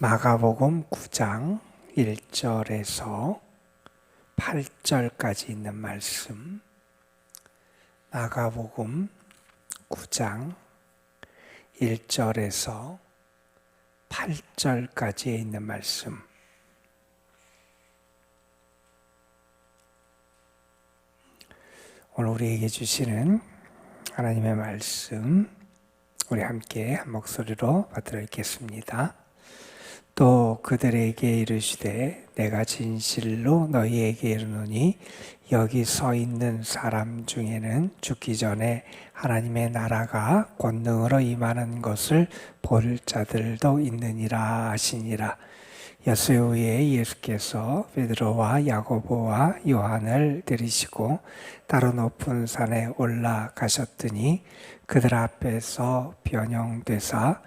마가복음 9장 1절에서 8절까지 있는 말씀. 마가복음 9장 1절에서 8절까지에 있는 말씀. 오늘 우리에게 주시는 하나님의 말씀, 우리 함께 한 목소리로 받들어 읽겠습니다. 또 그들에게 이르시되 내가 진실로 너희에게 이르노니 여기 서 있는 사람 중에는 죽기 전에 하나님의 나라가 권능으로 임하는 것을 볼 자들도 있느니라 하시니라. 여수 후에 예수께서 베드로와 야고보와 요한을 데리시고 따로 높은 산에 올라가셨더니 그들 앞에서 변형되사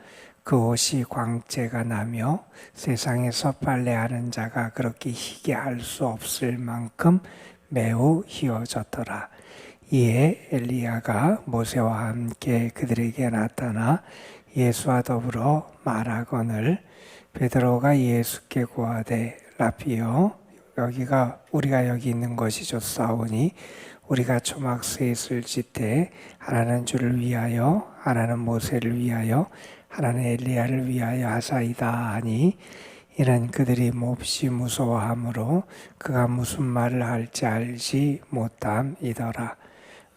그 옷이 광채가 나며 세상에서 빨래하는 자가 그렇게 희게 할 수 없을 만큼 매우 희어졌더라. 이에 엘리야가 모세와 함께 그들에게 나타나 예수와 더불어 말하거늘 베드로가 예수께 구하되 라피요 여기가 우리가 여기 있는 것이 좋사오니 우리가 초막셋을 짓되 하나는 주를 위하여 하나는 모세를 위하여 하나는 엘리야를 위하여 하사이다 하니 이는 그들이 몹시 무서워하므로 그가 무슨 말을 할지 알지 못함이더라.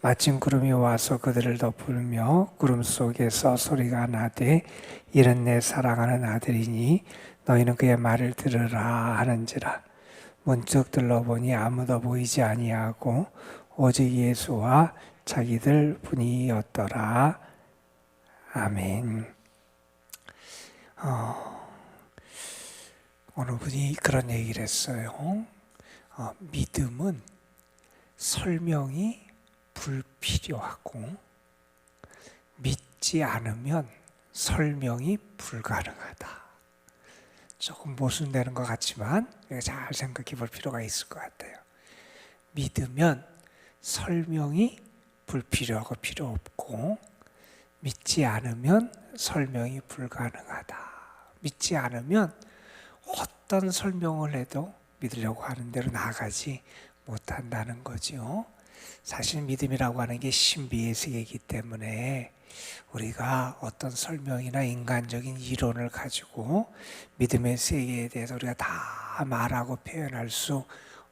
마침 구름이 와서 그들을 덮으며 구름 속에서 소리가 나되 이는 내 사랑하는 아들이니 너희는 그의 말을 들으라 하는지라 문득 들러보니 아무도 보이지 아니하고 오직 예수와 자기들 뿐이었더라. 아멘. 어, 어느 분이 그런 얘기를 했어요. 어, 믿음은 설명이 불필요하고 믿지 않으면 설명이 불가능하다. 조금 모순되는 것 같지만 잘 생각해 볼 필요가 있을 것 같아요. 믿으면 설명이 불필요하고 필요 없고 믿지 않으면 설명이 불가능하다. 믿지 않으면 어떤 설명을 해도 믿으려고 하는 대로 나아가지 못한다는 거죠. 사실 믿음이라고 하는 게 신비의 세계이기 때문에 우리가 어떤 설명이나 인간적인 이론을 가지고 믿음의 세계에 대해서 우리가 다 말하고 표현할 수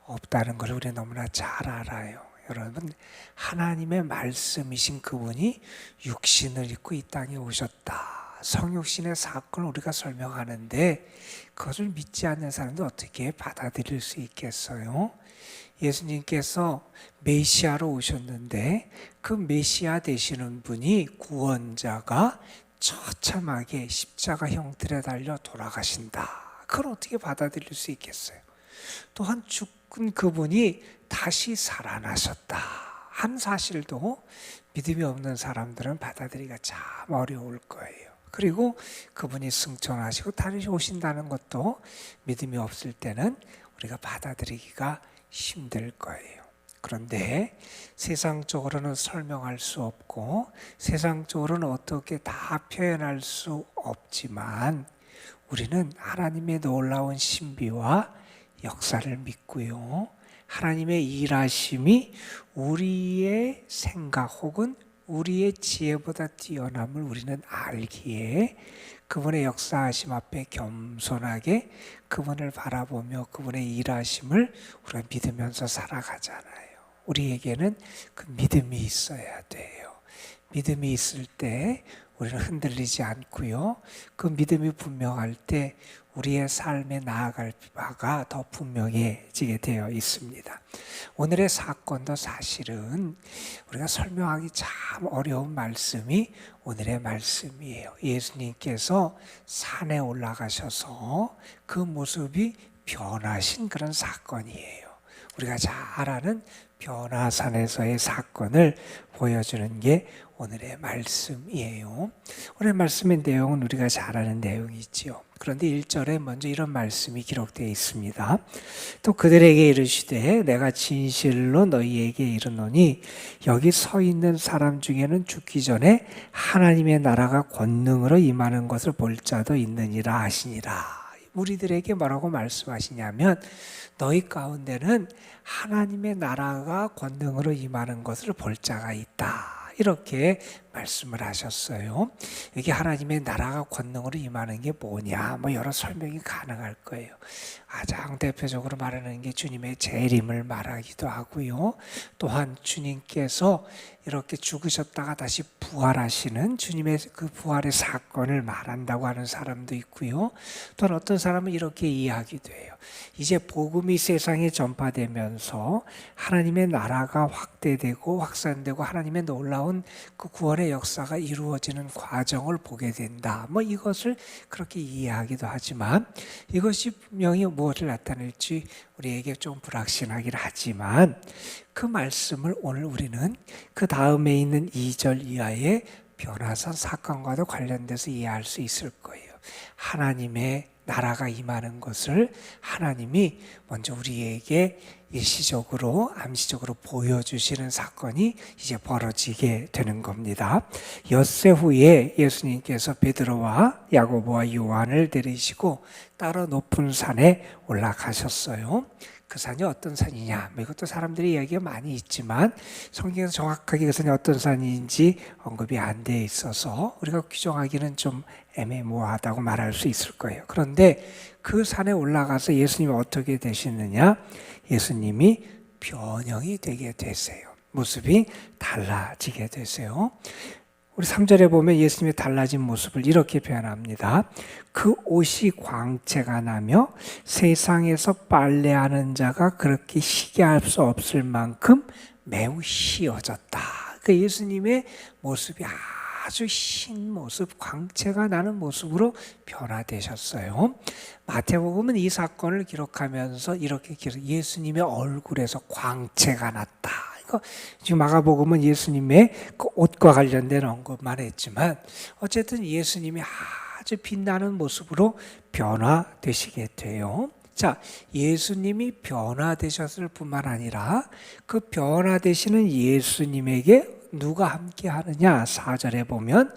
없다는 걸 우리 너무나 잘 알아요. 여러분, 하나님의 말씀이신 그분이 육신을 입고 이 땅에 오셨다. 성육신의 사건을 우리가 설명하는데 그것을 믿지 않는 사람도 어떻게 받아들일 수 있겠어요? 예수님께서 메시아로 오셨는데 그 메시아 되시는 분이 구원자가 처참하게 십자가 형틀에 달려 돌아가신다. 그걸 어떻게 받아들일 수 있겠어요? 또한 죽은 그분이 다시 살아나셨다. 한 사실도 믿음이 없는 사람들은 받아들이기가 참 어려울 거예요. 그리고 그분이 승천하시고 다시 오신다는 것도 믿음이 없을 때는 우리가 받아들이기가 힘들 거예요. 그런데 세상적으로는 설명할 수 없고 세상적으로는 어떻게 다 표현할 수 없지만 우리는 하나님의 놀라운 신비와 역사를 믿고요. 하나님의 일하심이 우리의 생각 혹은 우리의 지혜보다 뛰어남을 우리는 알기에 그분의 역사하심 앞에 겸손하게 그분을 바라보며 그분의 일하심을 우리가 믿으면서 살아가잖아요. 우리에게는 그 믿음이 있어야 돼요. 믿음이 있을 때 우리는 흔들리지 않고요. 그 믿음이 분명할 때 우리의 삶에 나아갈 바가 더 분명해지게 되어 있습니다. 오늘의 사건도 사실은 우리가 설명하기 참 어려운 말씀이 오늘의 말씀이에요. 예수님께서 산에 올라가셔서 그 모습이 변하신 그런 사건이에요. 우리가 잘 아는 변화산에서의 사건을 보여주는 게 오늘의 말씀이에요. 오늘 말씀의 내용은 우리가 잘 아는 내용이지요. 그런데 1절에 먼저 이런 말씀이 기록되어 있습니다. 또 그들에게 이르시되 내가 진실로 너희에게 이르노니 여기 서 있는 사람 중에는 죽기 전에 하나님의 나라가 권능으로 임하는 것을 볼 자도 있느니라 하시니라. 우리들에게 뭐라고 말씀하시냐면 너희 가운데는 하나님의 나라가 권능으로 임하는 것을 볼 자가 있다. 이렇게 말씀을 하셨어요. 여기 하나님의 나라가 권능으로 임하는 게 뭐냐? 뭐 여러 설명이 가능할 거예요. 가장 대표적으로 말하는 게 주님의 재림을 말하기도 하고요. 또한 주님께서 이렇게 죽으셨다가 다시 부활하시는 주님의 그 부활의 사건을 말한다고 하는 사람도 있고요. 또는 어떤 사람은 이렇게 이해하기도 해요. 이제 복음이 세상에 전파되면서 하나님의 나라가 확대되고 확산되고 하나님의 놀라운 그 구원의 역사가 이루어지는 과정을 보게 된다. 뭐 이것을 그렇게 이해하기도 하지만 이것이 분명히 무엇을 나타낼지 우리에게 좀 불확실하긴 하지만 그 말씀을 오늘 우리는 그 다음에 있는 2절 이하의 변화산 사건과도 관련돼서 이해할 수 있을 거예요. 하나님의 나라가 임하는 것을 하나님이 먼저 우리에게 일시적으로 암시적으로 보여주시는 사건이 이제 벌어지게 되는 겁니다. 엿새 후에 예수님께서 베드로와 야고보와 요한을 데리시고 따로 높은 산에 올라가셨어요. 그 산이 어떤 산이냐? 뭐 이것도 사람들이 이야기가 많이 있지만 성경에서 정확하게 그 산이 어떤 산인지 언급이 안 돼 있어서 우리가 규정하기는 좀 애매모호하다고 말할 수 있을 거예요. 그런데 그 산에 올라가서 예수님이 어떻게 되시느냐? 예수님이 변형이 되게 되세요. 모습이 달라지게 되세요. 우리 3절에 보면 예수님의 달라진 모습을 이렇게 표현합니다. 그 옷이 광채가 나며 세상에서 빨래하는 자가 그렇게 희게 할수 없을 만큼 매우 희어졌다. 그 예수님의 모습이 아주 흰 모습, 광채가 나는 모습으로 변화되셨어요. 마태복음은 이 사건을 기록하면서 이렇게 예수님의 얼굴에서 광채가 났다. 이거 지금 마가복음은 예수님의 그 옷과 관련된 언급만 했지만 어쨌든 예수님이 아주 빛나는 모습으로 변화되시게 돼요. 자, 예수님이 변화되셨을 뿐만 아니라 그 변화되시는 예수님에게 누가 함께 하느냐? 4절에 보면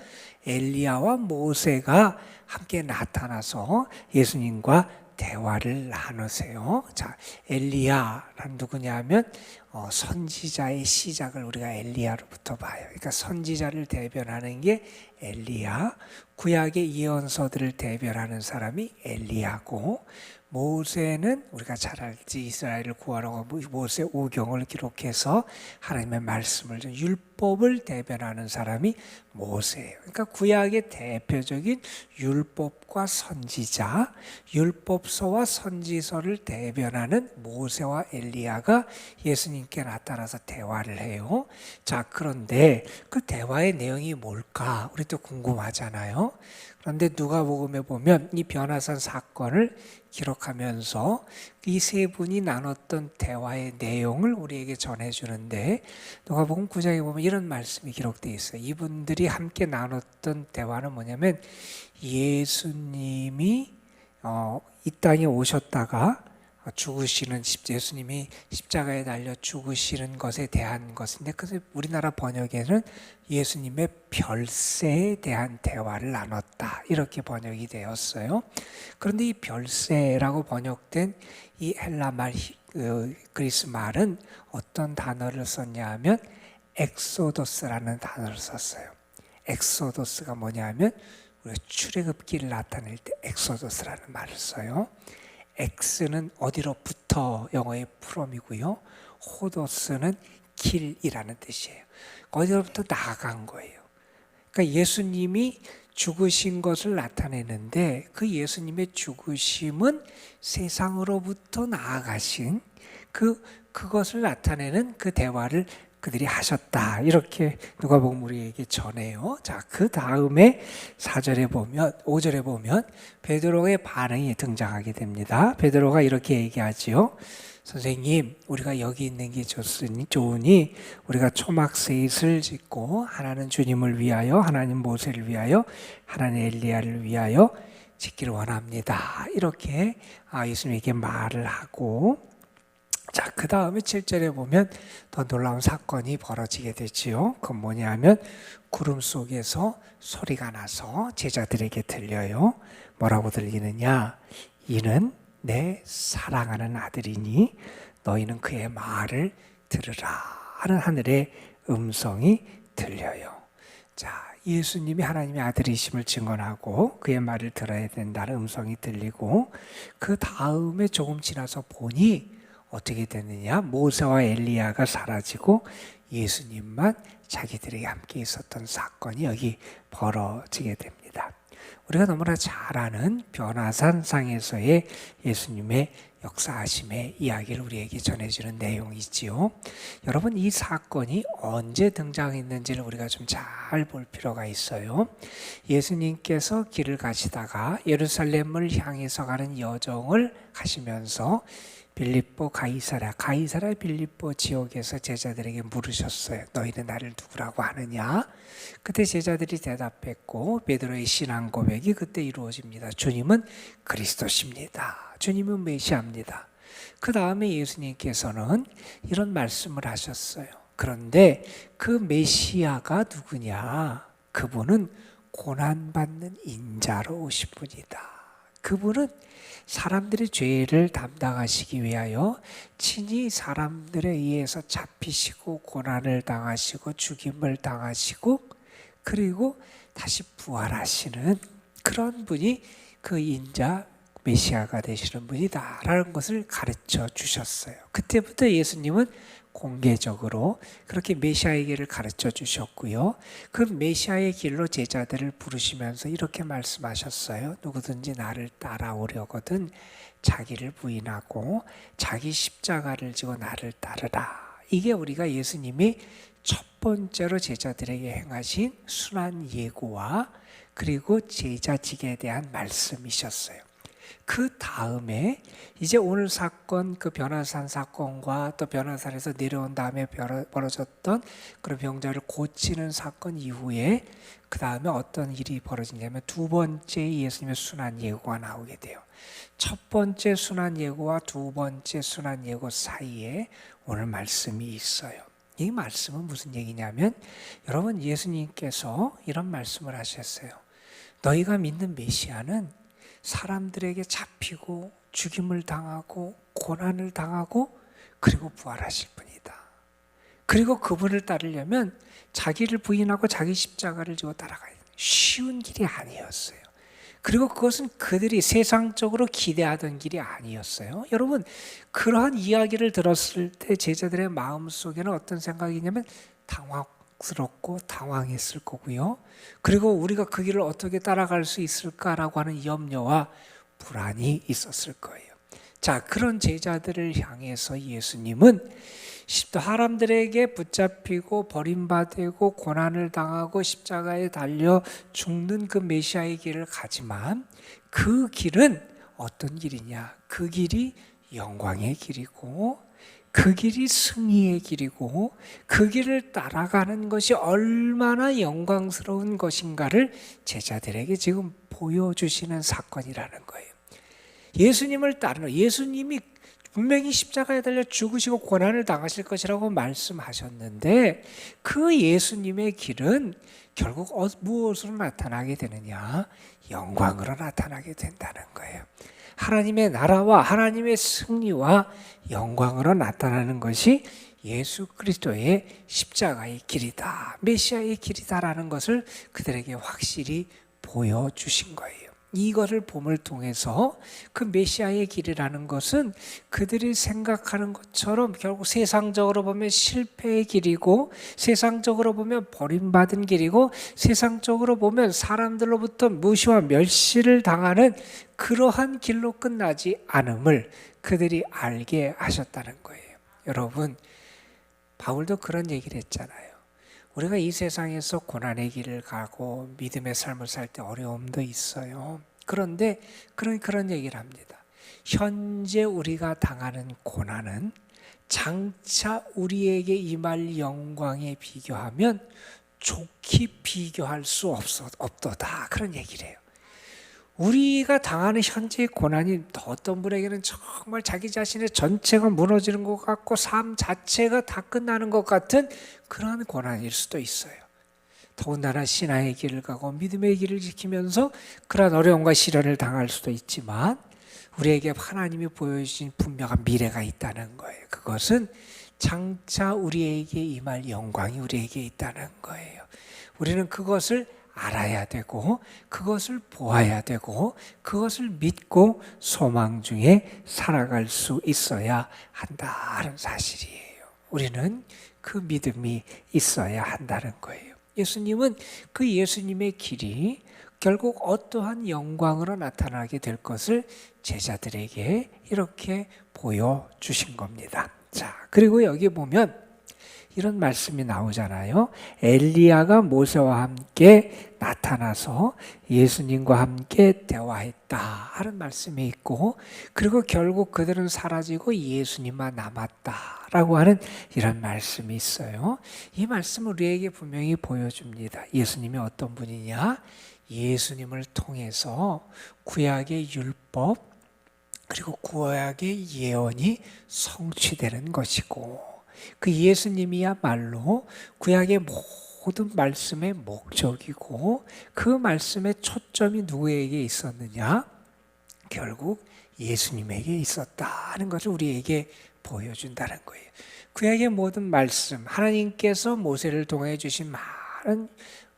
엘리야와 모세가 함께 나타나서 예수님과 대화를 나누세요. 자, 엘리야란 누구냐면 어, 선지자의 시작을 우리가 엘리야로부터 봐요. 그러니까 선지자를 대변하는 게 엘리야, 구약의 예언서들을 대변하는 사람이 엘리야고 모세는 우리가 잘 알지 이스라엘을 구하러 모세 오경을 기록해서 하나님의 말씀을 율법을 대변하는 사람이 모세예요. 그러니까 구약의 대표적인 율법과 선지자, 율법서와 선지서를 대변하는 모세와 엘리야가 예수님께 나타나서 대화를 해요. 자, 그런데 그 대화의 내용이 뭘까? 우리 또 궁금하잖아요. 그런데 누가복음에 보면 이 변화산 사건을 기록하면서 이 세 분이 나눴던 대화의 내용을 우리에게 전해 주는데 누가복음 9장에 보면 이런 말씀이 기록되어 있어요. 이분들이 함께 나눴던 대화는 뭐냐면 예수님이 어, 이 땅에 오셨다가 죽으시는 예수님이 십자가에 달려 죽으시는 것에 대한 것인데 그래서 우리나라 번역에는 예수님의 별세에 대한 대화를 나눴다 이렇게 번역이 되었어요. 그런데 이 별세라고 번역된 이 헬라 말그 그리스 말은 어떤 단어를 썼냐면 엑소도스라는 단어를 썼어요. 엑소도스가 뭐냐면 출애굽기를 나타낼 때 엑소도스라는 말을 써요. X는 어디로부터 영어의 프롬이고요. 호도스는 길이라는 뜻이에요. 어디로부터 나간 거예요. 그러니까 예수님이 죽으신 것을 나타내는데 그 예수님의 죽으심은 세상으로부터 나아가신 그 그것을 나타내는 그 대화를 그들이 하셨다. 이렇게 누가 보면 우리에게 전해요. 자, 그 다음에 4절에 보면, 5절에 보면 베드로의 반응이 등장하게 됩니다. 베드로가 이렇게 얘기하지요. 선생님, 우리가 여기 있는 게 좋으니, 좋으니 우리가 초막 셋을 짓고 하나는 주님을 위하여, 하나님 모세를 위하여, 하나는 엘리야를 위하여 짓기를 원합니다. 이렇게 아, 예수님에게 말을 하고 자, 그 다음에 7절에 보면 더 놀라운 사건이 벌어지게 되지요. 그건 뭐냐면 구름 속에서 소리가 나서 제자들에게 들려요. 뭐라고 들리느냐? 이는 내 사랑하는 아들이니 너희는 그의 말을 들으라 하는 하늘의 음성이 들려요. 자, 예수님이 하나님의 아들이심을 증언하고 그의 말을 들어야 된다는 음성이 들리고 그 다음에 조금 지나서 보니 어떻게 됐느냐? 모세와 엘리야가 사라지고 예수님만 자기들에게 함께 있었던 사건이 여기 벌어지게 됩니다. 우리가 너무나 잘 아는 변화산 상에서의 예수님의 역사하심의 이야기를 우리에게 전해주는 내용이지요. 여러분 이 사건이 언제 등장했는지를 우리가 좀 잘 볼 필요가 있어요. 예수님께서 길을 가시다가 예루살렘을 향해서 가는 여정을 하시면서 빌립보 가이사라 가이사라 빌립보 지역에서 제자들에게 물으셨어요. 너희는 나를 누구라고 하느냐? 그때 제자들이 대답했고 베드로의 신앙 고백이 그때 이루어집니다. 주님은 그리스도십니다. 주님은 메시아입니다. 그 다음에 예수님께서는 이런 말씀을 하셨어요. 그런데 그 메시아가 누구냐? 그분은 고난받는 인자로 오신 분이다. 그분은 사람들의 죄를 담당하시기 위하여 친히 사람들에 의해서 잡히시고 고난을 당하시고 죽임을 당하시고 그리고 다시 부활하시는 그런 분이 그 인자 메시아가 되시는 분이다라는 것을 가르쳐 주셨어요. 그때부터 예수님은 공개적으로 그렇게 메시아의 길을 가르쳐 주셨고요. 그 메시아의 길로 제자들을 부르시면서 이렇게 말씀하셨어요. 누구든지 나를 따라오려거든 자기를 부인하고 자기 십자가를 지고 나를 따르라. 이게 우리가 예수님이 첫 번째로 제자들에게 행하신 순환 예고와 그리고 제자직에 대한 말씀이셨어요. 그 다음에 이제 오늘 사건 그 변화산 사건과 또 변화산에서 내려온 다음에 벌어졌던 그런 병자를 고치는 사건 이후에 그 다음에 어떤 일이 벌어지냐면 두 번째 예수님의 순환 예고가 나오게 돼요. 첫 번째 순환 예고와 두 번째 순환 예고 사이에 오늘 말씀이 있어요. 이 말씀은 무슨 얘기냐면 여러분 예수님께서 이런 말씀을 하셨어요. 너희가 믿는 메시아는 사람들에게 잡히고 죽임을 당하고 고난을 당하고 그리고 부활하실 분이다. 그리고 그분을 따르려면 자기를 부인하고 자기 십자가를 지고 따라가야 돼. 쉬운 길이 아니었어요. 그리고 그것은 그들이 세상적으로 기대하던 길이 아니었어요. 여러분, 그러한 이야기를 들었을 때 제자들의 마음 속에는 어떤 생각이냐면 당황, 스럽고 당황했을 거고요. 그리고 우리가 그 길을 어떻게 따라갈 수 있을까라고 하는 염려와 불안이 있었을 거예요. 자, 그런 제자들을 향해서 예수님은 사람들에게 붙잡히고 버림받고 고난을 당하고 십자가에 달려 죽는 그 메시아의 길을 가지만 그 길은 어떤 길이냐? 그 길이 영광의 길이고 그 길이 승리의 길이고 그 길을 따라가는 것이 얼마나 영광스러운 것인가를 제자들에게 지금 보여주시는 사건이라는 거예요. 예수님을 따르는 예수님이 분명히 십자가에 달려 죽으시고 고난을 당하실 것이라고 말씀하셨는데 그 예수님의 길은 결국 어, 무엇으로 나타나게 되느냐? 영광으로 나타나게 된다는 거예요. 하나님의 나라와 하나님의 승리와 영광으로 나타나는 것이 예수 그리스도의 십자가의 길이다. 메시아의 길이다라는 것을 그들에게 확실히 보여주신 거예요. 이것을 봄을 통해서 그 메시아의 길이라는 것은 그들이 생각하는 것처럼 결국 세상적으로 보면 실패의 길이고 세상적으로 보면 버림받은 길이고 세상적으로 보면 사람들로부터 무시와 멸시를 당하는 그러한 길로 끝나지 않음을 그들이 알게 하셨다는 거예요. 여러분, 바울도 그런 얘기를 했잖아요. 우리가 이 세상에서 고난의 길을 가고 믿음의 삶을 살 때 어려움도 있어요. 그런데 그런 그런 얘기를 합니다. 현재 우리가 당하는 고난은 장차 우리에게 임할 영광에 비교하면 좋게 비교할 수 없어, 없도다. 그런 얘기를 해요. 우리가 당하는 현재의 고난이 어떤 분에게는 정말 자기 자신의 전체가 무너지는 것 같고 삶 자체가 다 끝나는 것 같은 그러한 고난일 수도 있어요. 더군다나 신앙의 길을 가고 믿음의 길을 지키면서 그러한 어려움과 시련을 당할 수도 있지만 우리에게 하나님이 보여주신 분명한 미래가 있다는 거예요. 그것은 장차 우리에게 임할 영광이 우리에게 있다는 거예요. 우리는 그것을 알아야 되고 그것을 보아야 되고 그것을 믿고 소망 중에 살아갈 수 있어야 한다는 사실이에요. 우리는 그 믿음이 있어야 한다는 거예요. 예수님은 그 예수님의 길이 결국 어떠한 영광으로 나타나게 될 것을 제자들에게 이렇게 보여주신 겁니다. 자, 그리고 여기 보면 이런 말씀이 나오잖아요. 엘리야가 모세와 함께 나타나서 예수님과 함께 대화했다 하는 말씀이 있고 그리고 결국 그들은 사라지고 예수님만 남았다라고 하는 이런 말씀이 있어요. 이 말씀을 우리에게 분명히 보여줍니다. 예수님이 어떤 분이냐? 예수님을 통해서 구약의 율법 그리고 구약의 예언이 성취되는 것이고 그 예수님이야말로 구약의 모든 말씀의 목적이고 그 말씀의 초점이 누구에게 있었느냐? 결국 예수님에게 있었다는 것을 우리에게 보여준다는 거예요. 구약의 모든 말씀, 하나님께서 모세를 통해 주신 많은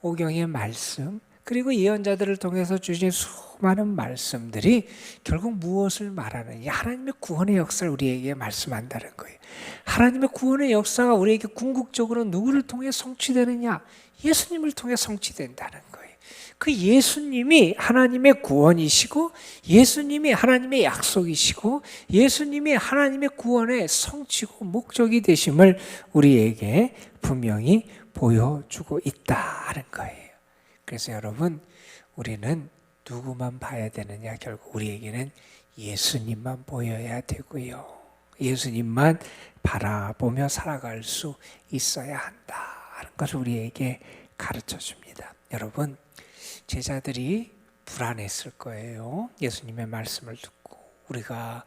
오경의 말씀, 그리고 예언자들을 통해서 주신 수많은 말씀들이 결국 무엇을 말하느냐? 하나님의 구원의 역사를 우리에게 말씀한다는 거예요. 하나님의 구원의 역사가 우리에게 궁극적으로 누구를 통해 성취되느냐? 예수님을 통해 성취된다는 거예요. 그 예수님이 하나님의 구원이시고 예수님이 하나님의 약속이시고 예수님이 하나님의 구원의 성취고 목적이 되심을 우리에게 분명히 보여주고 있다는 거예요. 그래서 여러분 우리는 누구만 봐야 되느냐 결국 우리에게는 예수님만 보여야 되고요. 예수님만 바라보며 살아갈 수 있어야 한다는 것을 우리에게 가르쳐 줍니다. 여러분 제자들이 불안했을 거예요. 예수님의 말씀을 듣고 우리가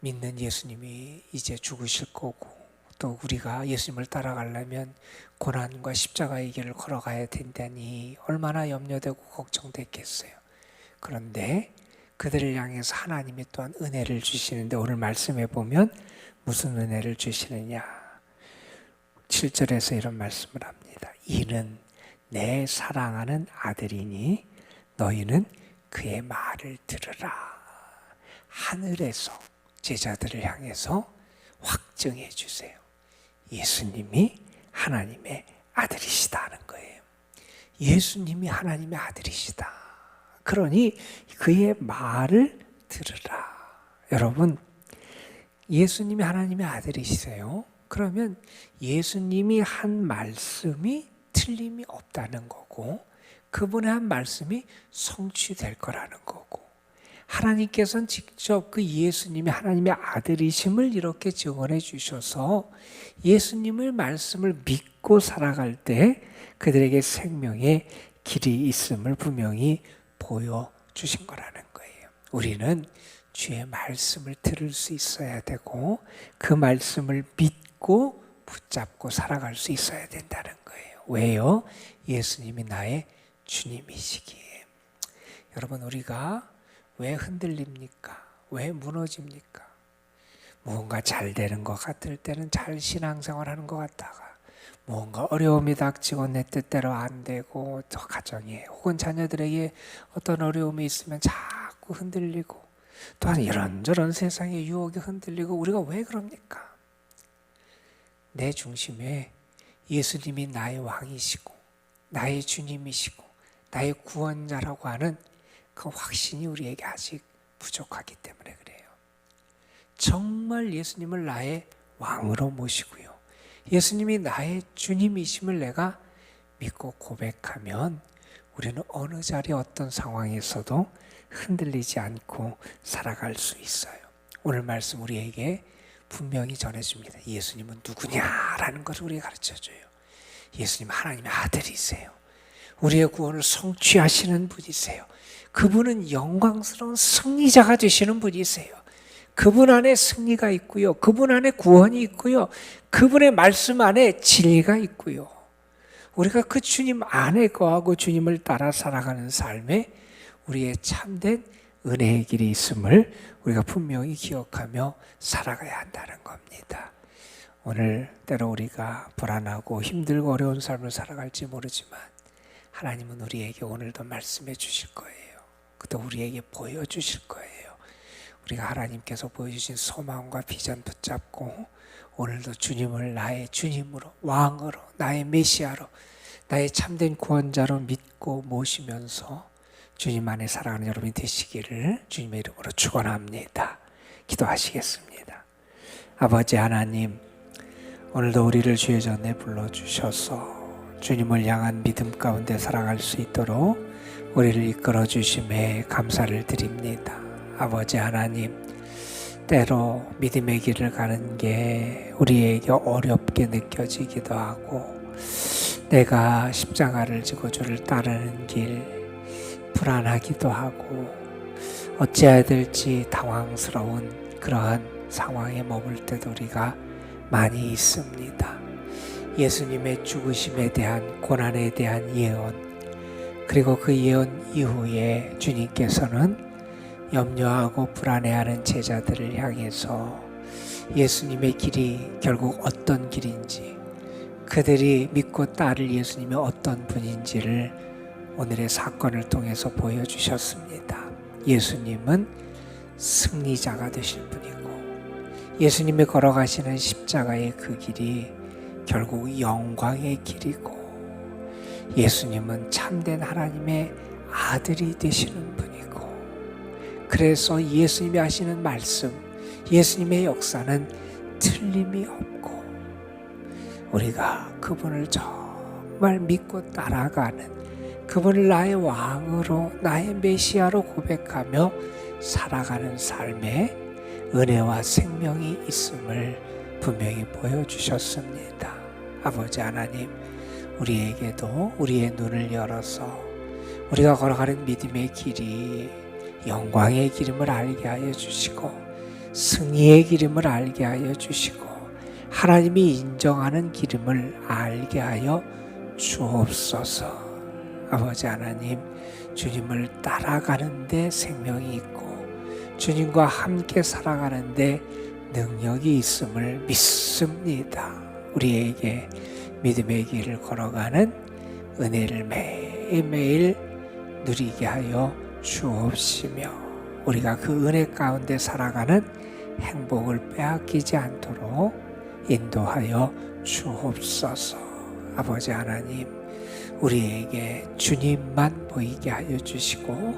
믿는 예수님이 이제 죽으실 거고 또 우리가 예수님을 따라가려면 고난과 십자가의 길을 걸어가야 된다니 얼마나 염려되고 걱정됐겠어요. 그런데 그들을 향해서 하나님이 또한 은혜를 주시는데 오늘 말씀해 보면 무슨 은혜를 주시느냐? 7절에서 이런 말씀을 합니다. 이는 내 사랑하는 아들이니 너희는 그의 말을 들으라. 하늘에서 제자들을 향해서 확증해 주세요. 예수님이 하나님의 아들이시다는 거예요. 예수님이 하나님의 아들이시다. 그러니 그의 말을 들으라. 여러분, 예수님이 하나님의 아들이시세요. 그러면 예수님이 한 말씀이 틀림이 없다는 거고, 그분의 한 말씀이 성취될 거라는 거고, 하나님께서는 직접 그 예수님이 하나님의 아들이심을 이렇게 증언해 주셔서 예수님의 말씀을 믿고 살아갈 때 그들에게 생명의 길이 있음을 분명히 보여 주신 거라는 거예요. 우리는 주의 말씀을 들을 수 있어야 되고 그 말씀을 믿고 붙잡고 살아갈 수 있어야 된다는 거예요. 왜요? 예수님이 나의 주님이시기에. 여러분 우리가 왜 흔들립니까? 왜 무너집니까? 무언가 잘 되는 것 같을 때는 잘 신앙생활 하는 것 같다가 무언가 어려움이 닥치고 내 뜻대로 안 되고 저 가정에 혹은 자녀들에게 어떤 어려움이 있으면 자꾸 흔들리고 또한 이런저런 세상의 유혹에 흔들리고 우리가 왜 그럽니까? 내 중심에 예수님이 나의 왕이시고 나의 주님이시고 나의 구원자라고 하는 그 확신이 우리에게 아직 부족하기 때문에 그래요. 정말 예수님을 나의 왕으로 모시고요. 예수님이 나의 주님이심을 내가 믿고 고백하면 우리는 어느 자리 어떤 상황에서도 흔들리지 않고 살아갈 수 있어요. 오늘 말씀 우리에게 분명히 전해줍니다. 예수님은 누구냐라는 것을 우리가 가르쳐줘요. 예수님 하나님의 아들이세요. 우리의 구원을 성취하시는 분이세요. 그분은 영광스러운 승리자가 되시는 분이세요. 그분 안에 승리가 있고요. 그분 안에 구원이 있고요. 그분의 말씀 안에 진리가 있고요. 우리가 그 주님 안에 거하고 주님을 따라 살아가는 삶에 우리의 참된 은혜의 길이 있음을 우리가 분명히 기억하며 살아가야 한다는 겁니다. 오늘 때로 우리가 불안하고 힘들고 어려운 삶을 살아갈지 모르지만 하나님은 우리에게 오늘도 말씀해 주실 거예요. 또 우리에게 보여 주실 거예요. 우리가 하나님께서 보여주신 소망과 비전 붙잡고 오늘도 주님을 나의 주님으로 왕으로 나의 메시아로 나의 참된 구원자로 믿고 모시면서 주님 안에 살아가는 여러분이 되시기를 주님의 이름으로 축원합니다. 기도하시겠습니다. 아버지 하나님 오늘도 우리를 주의 전에 불러 주셔서 주님을 향한 믿음 가운데 살아갈 수 있도록 우리를 이끌어 주심에 감사를 드립니다. 아버지 하나님 때로 믿음의 길을 가는 게 우리에게 어렵게 느껴지기도 하고 내가 십자가를 지고 주를 따르는 길 불안하기도 하고 어찌해야 될지 당황스러운 그러한 상황에 머물 때도 우리가 많이 있습니다. 예수님의 죽으심에 대한 고난에 대한 예언 그리고 그 예언 이후에 주님께서는 염려하고 불안해하는 제자들을 향해서 예수님의 길이 결국 어떤 길인지 그들이 믿고 따를 예수님이 어떤 분인지를 오늘의 사건을 통해서 보여주셨습니다. 예수님은 승리자가 되실 분이고 예수님이 걸어가시는 십자가의 그 길이 결국 영광의 길이고 예수님은 참된 하나님의 아들이 되시는 분이고 그래서 예수님이 하시는 말씀, 예수님의 역사는 틀림이 없고 우리가 그분을 정말 믿고 따라가는 그분을 나의 왕으로 나의 메시아로 고백하며 살아가는 삶에 은혜와 생명이 있음을 분명히 보여주셨습니다. 아버지 하나님, 우리에게도 우리의 눈을 열어서 우리가 걸어가는 믿음의 길이 영광의 기름을 알게 하여 주시고 승리의 기름을 알게 하여 주시고 하나님이 인정하는 기름을 알게 하여 주옵소서. 아버지 하나님, 주님을 따라가는데 생명이 있고 주님과 함께 살아가는데 능력이 있음을 믿습니다. 우리에게 믿음의 길을 걸어가는 은혜를 매일매일 누리게 하여 주옵시며 우리가 그 은혜 가운데 살아가는 행복을 빼앗기지 않도록 인도하여 주옵소서. 아버지 하나님, 우리에게 주님만 보이게 하여 주시고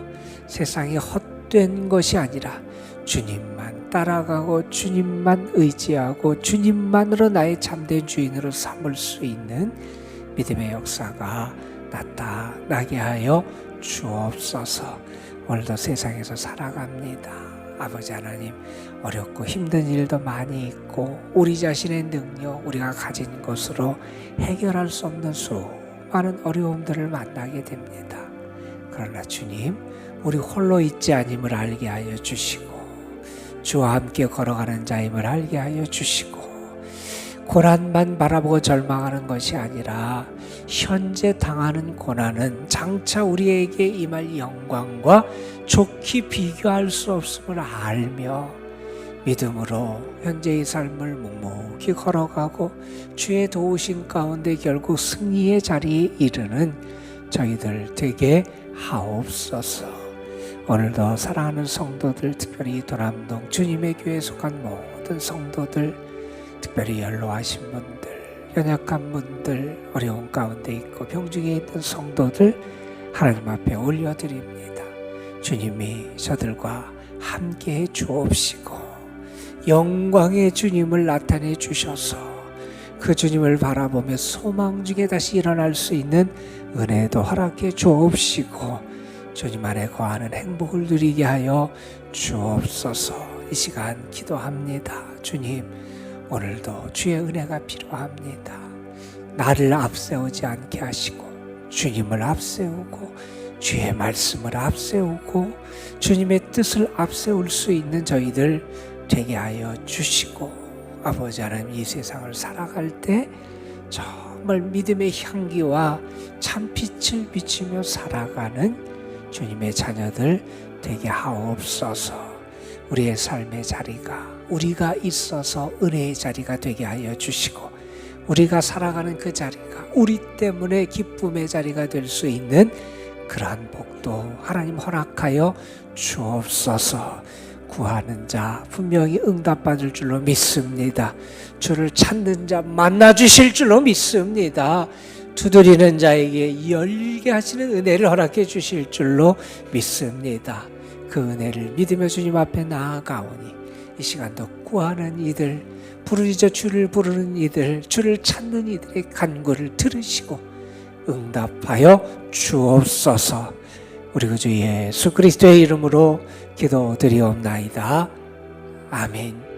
세상이 헛된 것이 아니라 주님만 따라가고 주님만 의지하고 주님만으로 나의 참된 주인으로 삼을 수 있는 믿음의 역사가 나타나게 하여 주옵소서 오늘도 세상에서 살아갑니다. 아버지 하나님 어렵고 힘든 일도 많이 있고 우리 자신의 능력 우리가 가진 것으로 해결할 수 없는 수많은 어려움들을 만나게 됩니다. 그러나 주님 우리 홀로 있지 아님을 알게 하여 주시고 주와 함께 걸어가는 자임을 알게 하여 주시고 고난만 바라보고 절망하는 것이 아니라 현재 당하는 고난은 장차 우리에게 임할 영광과 좋게 비교할 수 없음을 알며 믿음으로 현재의 삶을 묵묵히 걸어가고 주의 도우신 가운데 결국 승리의 자리에 이르는 저희들 되게 하옵소서. 오늘도 사랑하는 성도들, 특별히 도남동 주님의 교회에 속한 모든 성도들, 특별히 연로하신 분들, 연약한 분들, 어려운 가운데 있고 병중에 있는 성도들 하나님 앞에 올려드립니다. 주님이 저들과 함께해 주옵시고 영광의 주님을 나타내 주셔서 그 주님을 바라보며 소망 중에 다시 일어날 수 있는 은혜도 허락해 주옵시고 주님 안에 거하는 행복을 누리게 하여 주옵소서 이 시간 기도합니다. 주님 오늘도 주의 은혜가 필요합니다. 나를 앞세우지 않게 하시고 주님을 앞세우고 주의 말씀을 앞세우고 주님의 뜻을 앞세울 수 있는 저희들 되게 하여 주시고 아버지 하나님 이 세상을 살아갈 때 정말 믿음의 향기와 참 빛을 비치며 살아가는 주님의 자녀들 되게 하옵소서. 우리의 삶의 자리가 우리가 있어서 은혜의 자리가 되게 하여 주시고 우리가 살아가는 그 자리가 우리 때문에 기쁨의 자리가 될 수 있는 그러한 복도 하나님 허락하여 주옵소서. 구하는 자 분명히 응답받을 줄로 믿습니다. 주를 찾는 자 만나 주실 줄로 믿습니다. 두드리는 자에게 열게 하시는 은혜를 허락해 주실 줄로 믿습니다. 그 은혜를 믿으며 주님 앞에 나아가오니 이 시간도 구하는 이들 부르짖어 주를 부르는 이들 주를 찾는 이들의 간구를 들으시고 응답하여 주옵소서. 우리 구주 예수 그리스도의 이름으로 기도드리옵나이다. 아멘.